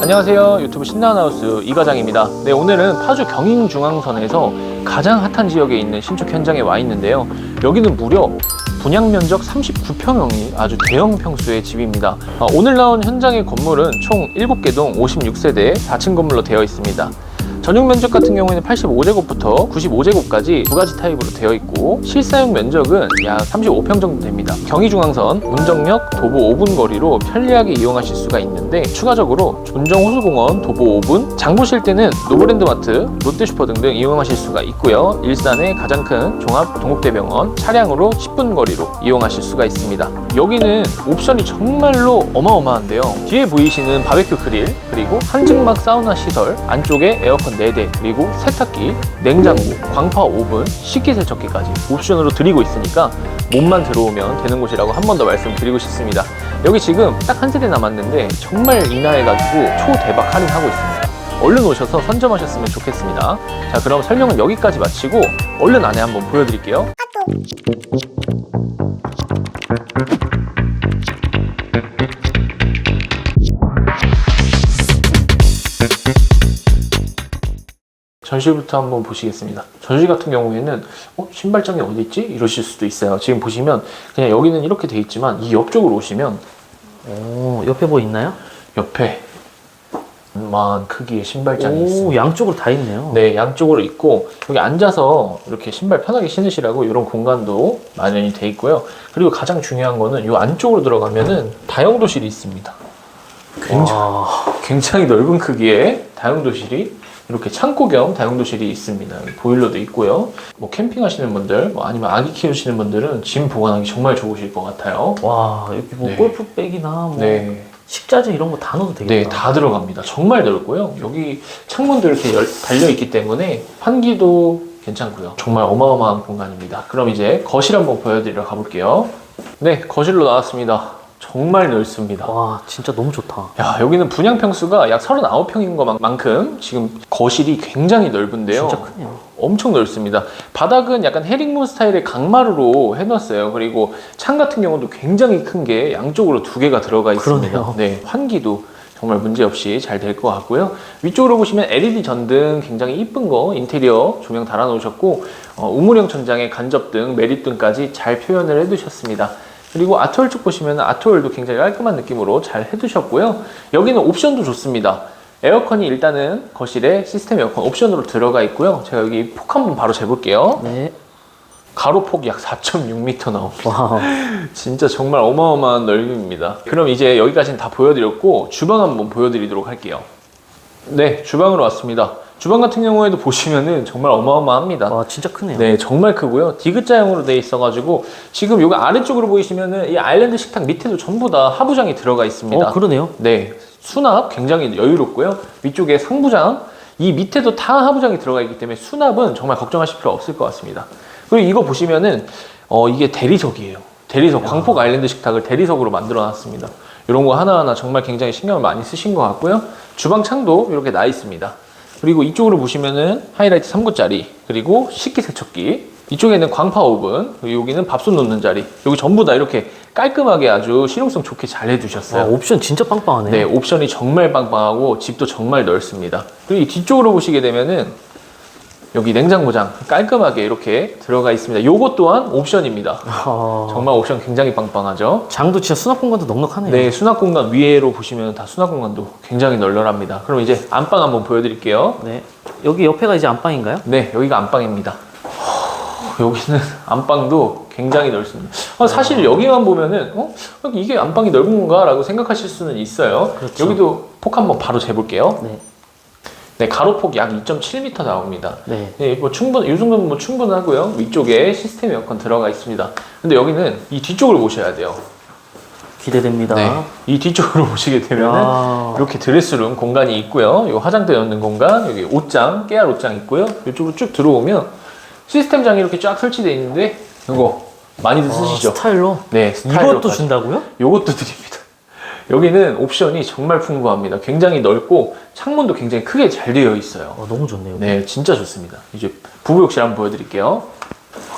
안녕하세요. 유튜브 신나하우스 이과장입니다. 네, 오늘은 파주 경인중앙선에서 가장 핫한 지역에 있는 신축 현장에 와 있는데요. 여기는 무려 분양 면적 39평형이 아주 대형 평수의 집입니다. 아, 오늘 나온 현장의 건물은 총 7개 동 56세대 4층 건물로 되어 있습니다. 전용 면적 같은 경우에는 85제곱부터 95제곱까지 두 가지 타입으로 되어 있고 실사용 면적은 약 35평 정도 됩니다. 경의중앙선 운정역 도보 5분 거리로 편리하게 이용하실 수가 있는데 추가적으로 운정 호수공원 도보 5분 장 보실 때는 노브랜드마트, 롯데슈퍼 등등 이용하실 수가 있고요. 일산의 가장 큰 종합 동국대병원 차량으로 10분 거리로 이용하실 수가 있습니다. 여기는 옵션이 정말로 어마어마한데요. 뒤에 보이시는 바베큐 그릴 그리고 한증막 사우나 시설 안쪽에 에어컨 4대 그리고 세탁기, 냉장고, 광파 오븐, 식기세척기까지 옵션으로 드리고 있으니까 몸만 들어오면 되는 곳이라고 한 번 더 말씀드리고 싶습니다. 여기 지금 딱 한 세대 남았는데 정말 인하해가지고 초대박 할인하고 있습니다. 얼른 오셔서 선점하셨으면 좋겠습니다. 자, 그럼 설명은 여기까지 마치고 얼른 안에 한번 보여드릴게요. 전시부터 한번 보시겠습니다. 전시 같은 경우에는 어, 신발장이 어디 있지? 이러실 수도 있어요. 지금 보시면 그냥 여기는 이렇게 돼 있지만 이 옆쪽으로 오시면 오, 옆에 뭐 있나요? 옆에 만 크기의 신발장이 있습니다. 오, 양쪽으로 다 있네요. 네, 양쪽으로 있고 여기 앉아서 이렇게 신발 편하게 신으시라고 이런 공간도 마련이 돼 있고요. 그리고 가장 중요한 거는 이 안쪽으로 들어가면은 다용도실이 있습니다. 굉장히, 와, 굉장히 넓은 크기의 다용도실이 이렇게 창고 겸 다용도실이 있습니다. 보일러도 있고요. 뭐 캠핑하시는 분들, 뭐 아니면 아기 키우시는 분들은 짐 보관하기 정말 좋으실 것 같아요. 와, 여기 뭐 네. 골프백이나 뭐 네, 식자재 이런 거 다 넣어도 되겠다. 네, 다 들어갑니다. 정말 넓고요. 여기 창문도 이렇게 열- 달려있기 때문에 환기도 괜찮고요. 정말 어마어마한 공간입니다. 그럼 이제 거실 한번 보여드리러 가볼게요. 네, 거실로 나왔습니다. 정말 넓습니다. 와, 진짜 너무 좋다. 야, 여기는 분양 평수가 약 39평인 것만큼 지금 거실이 굉장히 넓은데요. 진짜 크네요. 엄청 넓습니다. 바닥은 약간 헤링문 스타일의 강마루로 해놨어요. 그리고 창 같은 경우도 굉장히 큰 게 양쪽으로 두 개가 들어가 있습니다. 그러네요. 네, 환기도 정말 문제 없이 잘 될 것 같고요. 위쪽으로 보시면 LED 전등 굉장히 이쁜 거 인테리어 조명 달아놓으셨고 어, 우물형 천장에 간접등, 매립등까지 잘 표현을 해두셨습니다. 그리고 아트월 쪽 보시면 아트월도 굉장히 깔끔한 느낌으로 잘 해두셨고요. 여기는 옵션도 좋습니다. 에어컨이 일단은 거실에 시스템 에어컨 옵션으로 들어가 있고요. 제가 여기 폭 한번 바로 재볼게요. 네. 가로폭 약 4.6m 나옵니다. 와, 진짜 정말 어마어마한 넓이입니다. 그럼 이제 여기까지는 다 보여드렸고 주방 한번 보여드리도록 할게요. 네, 주방으로 왔습니다. 주방 같은 경우에도 보시면은 정말 어마어마합니다. 와, 진짜 크네요. 네, 정말 크고요. 디귿자형으로 되어 있어가지고 지금 여기 아래쪽으로 보이시면은 이 아일랜드 식탁 밑에도 전부 다 하부장이 들어가 있습니다. 어, 그러네요. 네, 수납 굉장히 여유롭고요. 위쪽에 상부장, 이 밑에도 다 하부장이 들어가 있기 때문에 수납은 정말 걱정하실 필요 없을 것 같습니다. 그리고 이거 보시면은 어, 이게 대리석이에요. 대리석, 광폭 아일랜드 식탁을 대리석으로 만들어 놨습니다. 이런 거 하나하나 정말 굉장히 신경을 많이 쓰신 것 같고요. 주방 창도 이렇게 나 있습니다. 그리고 이쪽으로 보시면은 하이라이트 3구짜리, 그리고 식기세척기, 이쪽에는 광파 오븐, 여기는 밥솥 놓는 자리, 여기 전부 다 이렇게 깔끔하게 아주 실용성 좋게 잘 해두셨어요. 와, 옵션 진짜 빵빵하네. 네, 옵션이 정말 빵빵하고 집도 정말 넓습니다. 그리고 이 뒤쪽으로 보시게 되면은 여기 냉장고장 깔끔하게 이렇게 들어가 있습니다. 요것 또한 옵션입니다. 아, 정말 옵션 굉장히 빵빵하죠. 장도 진짜 수납 공간도 넉넉하네요. 네, 수납 공간 위에로 보시면 다 수납 공간도 굉장히 널널합니다. 그럼 이제 안방 한번 보여드릴게요. 네. 여기 옆에가 이제 안방인가요? 네, 여기가 안방입니다. 허, 여기는 안방도 굉장히 넓습니다. 아, 사실 여기만 보면은 어? 이게 안방이 넓은 건가라고 생각하실 수는 있어요. 그렇죠. 여기도 폭 한번 바로 재볼게요. 네. 네, 가로폭 약 2.7m 나옵니다. 네. 네, 뭐 충분, 이 정도면 뭐 충분하고요. 위쪽에 시스템 에어컨 들어가 있습니다. 근데 여기는 이 뒤쪽을 보셔야 돼요. 기대됩니다. 네, 이 뒤쪽으로 보시게 되면은 야. 이렇게 드레스룸 공간이 있고요. 요 화장대 넣는 공간, 여기 옷장, 깨알 옷장 있고요. 이쪽으로 쭉 들어오면 시스템장이 이렇게 쫙 설치되어 있는데 이거 많이들 와, 쓰시죠? 스타일로. 네, 스타일로까지. 이것도 준다고요? 요것도 드립니다. 여기는 옵션이 정말 풍부합니다. 굉장히 넓고 창문도 굉장히 크게 잘 되어 있어요. 와, 너무 좋네요. 네, 진짜 좋습니다. 이제 부부 욕실 한번 보여드릴게요.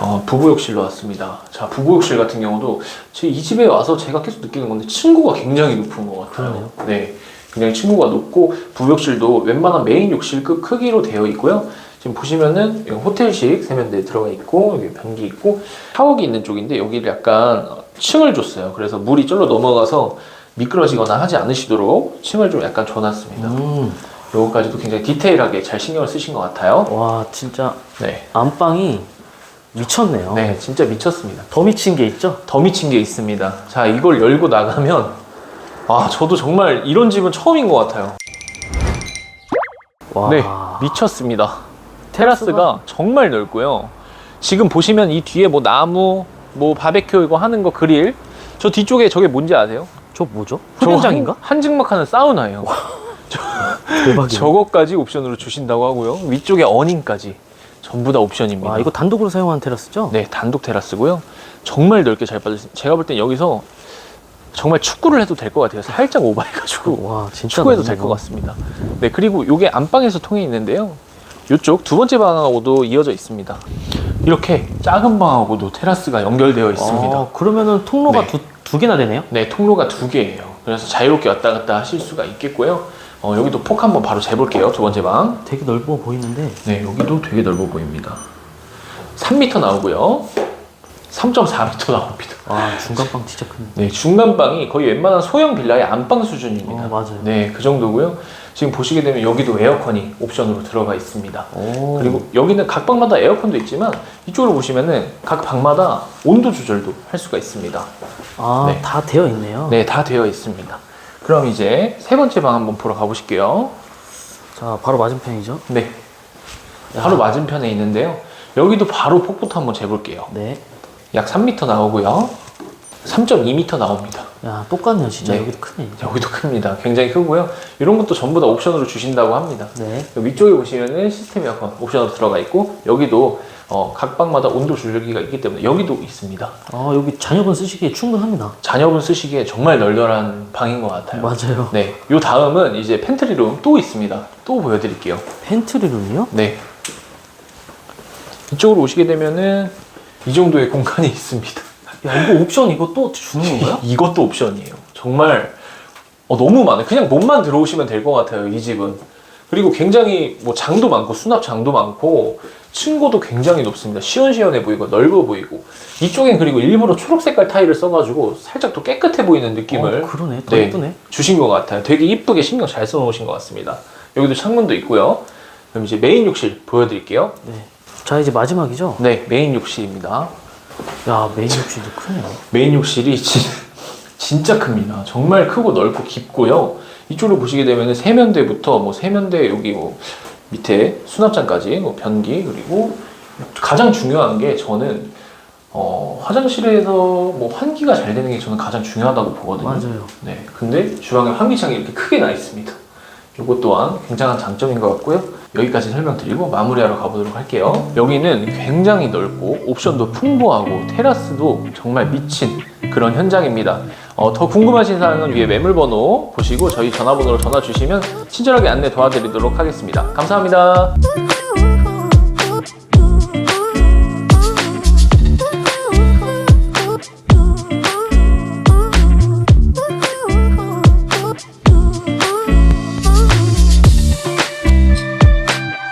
어, 부부 욕실로 왔습니다. 자, 부부 욕실 같은 경우도 제 이 집에 와서 제가 계속 느끼는 건데 층고가 굉장히 높은 것 같아요. 네. 굉장히 층고가 높고 부욕실도 웬만한 메인 욕실급 크기로 되어 있고요. 지금 보시면은 호텔식 세면대 들어가 있고 여기 변기 있고 샤워기 있는 쪽인데 여기를 약간 층을 줬어요. 그래서 물이 쫄로 넘어가서 미끄러지거나 하지 않으시도록 층을 좀 약간 줘놨습니다. 음, 요거까지도 굉장히 디테일하게 잘 신경을 쓰신 것 같아요. 와 진짜 네, 안방이 미쳤네요. 네, 진짜 미쳤습니다. 더 미친 게 있죠? 더 미친 게 있습니다. 자, 이걸 열고 나가면 아, 저도 정말 이런 집은 처음인 것 같아요. 와, 네, 미쳤습니다. 테라스가 정말 넓고요. 지금 보시면 이 뒤에 뭐 나무, 뭐 바베큐 이거 하는 거 그릴. 저 뒤쪽에 저게 뭔지 아세요? 저 뭐죠? 저 흡연장인가? 한, 한증막 하는 사우나예요. 대박이네. 저거까지 옵션으로 주신다고 하고요. 위쪽에 어닝까지 전부 다 옵션입니다. 와 이거 단독으로 사용한 테라스죠? 네, 단독 테라스고요. 정말 넓게 잘 빠졌습니다. 제가 볼 땐 여기서 정말 축구를 해도 될 것 같아요. 살짝 오버해가지고 와 진짜 축구해도 될. 것 같습니다. 네, 그리고 이게 안방에서 통해 있는데요. 이쪽 두 번째 방하고도 이어져 있습니다. 이렇게 작은 방하고도 테라스가 연결되어 있습니다. 아, 그러면은 통로가 네. 두, 두 개나 되네요? 네, 통로가 두 개예요. 그래서 자유롭게 왔다 갔다 하실 수가 있겠고요. 어, 여기도 폭 한번 바로 재볼게요. 두 번째 방. 되게 넓어 보이는데 네, 여기도 되게 넓어 보입니다. 3m 나오고요. 3.4m 나옵니다. 와 중간방 진짜 크네. 네, 중간방이 거의 웬만한 소형 빌라의 안방 수준입니다. 어, 맞아요. 네, 그 정도고요. 지금 보시게 되면 여기도 에어컨이 옵션으로 들어가 있습니다. 오. 그리고 여기는 각 방마다 에어컨도 있지만 이쪽으로 보시면은 각 방마다 온도 조절도 할 수가 있습니다. 아, 네. 다 되어 있네요. 네, 다 되어 있습니다. 그럼 이제 세 번째 방 한번 보러 가보실게요. 자, 바로 맞은편이죠? 네, 야. 바로 맞은편에 있는데요. 여기도 바로 폭부터 한번 재볼게요. 네. 약 3m 나오고요. 3.2m 나옵니다. 야, 똑같네요. 진짜 네. 여기도 크네. 여기도 큽니다. 굉장히 크고요. 이런 것도 전부 다 옵션으로 주신다고 합니다. 네. 위쪽에 보시면은 시스템 에어컨 옵션으로 들어가 있고 여기도 어, 각 방마다 온도 조절기가 있기 때문에 여기도 있습니다. 아, 여기 자녀분 쓰시기에 충분합니다. 자녀분 쓰시기에 정말 널널한 방인 것 같아요. 맞아요. 네, 요 다음은 이제 팬트리룸 또 있습니다. 또 보여드릴게요. 팬트리룸이요? 네, 이쪽으로 오시게 되면은 이 정도의 공간이 있습니다. 야, 이거 옵션 이거 또 주는 건가요? 이것도 옵션이에요. 정말 어, 너무 많아요. 그냥 몸만 들어오시면 될 것 같아요. 이 집은. 그리고 굉장히 뭐 장도 많고 수납 장도 많고 층고도 굉장히 높습니다. 시원시원해 보이고 넓어 보이고 이쪽엔 그리고 일부러 초록 색깔 타일을 써가지고 살짝 더 깨끗해 보이는 느낌을 어, 그러네. 더 네, 예쁘네. 주신 것 같아요. 되게 이쁘게 신경 잘 써놓으신 것 같습니다. 여기도 창문도 있고요. 그럼 이제 메인 욕실 보여드릴게요. 네. 자, 이제 마지막이죠? 네, 메인 욕실입니다. 야, 메인 욕실도 크네요. 메인 욕실이 진, 진짜 큽니다. 정말 크고 넓고 깊고요. 이쪽으로 보시게 되면 세면대부터 뭐 세면대 여기 뭐 밑에 수납장까지 뭐 변기 그리고 가장 중요한 게 저는 어, 화장실에서 뭐 환기가 잘 되는 게 저는 가장 중요하다고 보거든요. 맞아요. 네, 근데 주방에 환기창이 이렇게 크게 나 있습니다. 이것 또한 굉장한 장점인 것 같고요. 여기까지 설명드리고 마무리하러 가보도록 할게요. 여기는 굉장히 넓고 옵션도 풍부하고 테라스도 정말 미친 그런 현장입니다. 어, 더 궁금하신 사항은 위에 매물 번호 보시고 저희 전화번호로 전화 주시면 친절하게 안내 도와드리도록 하겠습니다. 감사합니다.